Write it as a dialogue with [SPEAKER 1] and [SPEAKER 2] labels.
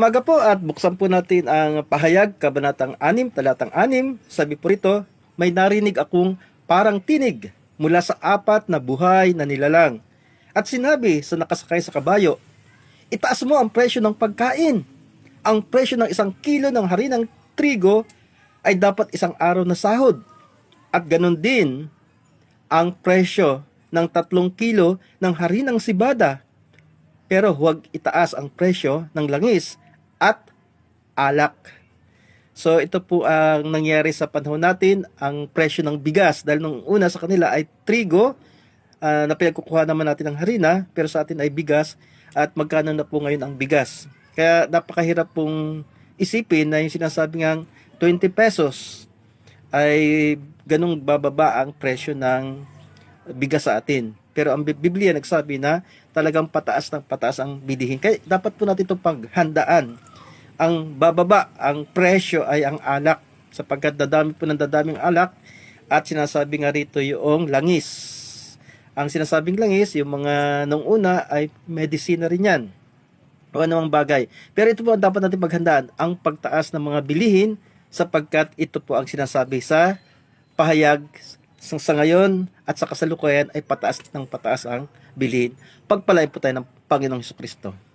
[SPEAKER 1] Umaga po at buksan po natin ang pahayag, kabanatang 6, talatang 6. Sabi po rito, may narinig akong parang tinig mula sa apat na buhay na nilalang. At sinabi sa nakasakay sa kabayo, itaas mo ang presyo ng pagkain. Ang presyo ng isang kilo ng harinang trigo ay dapat isang araw na sahod. At ganon din ang presyo ng tatlong kilo ng harinang sibada. Pero huwag itaas ang presyo ng langis at alak. So ito po ang nangyari sa panahon natin, ang presyo ng bigas dahil nung una sa kanila ay trigo ah, na pinagkukuha naman natin ng harina pero sa atin ay bigas at magkano na po ngayon ang bigas. Kaya napakahirap pong isipin na yung sinasabi ngang 20 pesos ay ganung bababa ang presyo ng bigas sa atin. Pero ang Bi- Biblia nagsabi na talagang pataas ng pataas ang bilihin. Kaya dapat po natin itong paghandaan. Ang bababa, ang presyo ay ang alak sapagkat dadami po ng dadaming alak at sinasabi nga rito yung langis. Ang sinasabing langis, yung mga nung una ay medicine rin yan o anumang bagay. Pero ito po ang dapat natin paghandaan, ang pagtaas ng mga bilihin sapagkat ito po ang sinasabi sa pahayag sa, sa ngayon at sa kasalukuyan ay pataas ng pataas ang bilihin. Pagpalain po tayo ng Panginoong Kristo.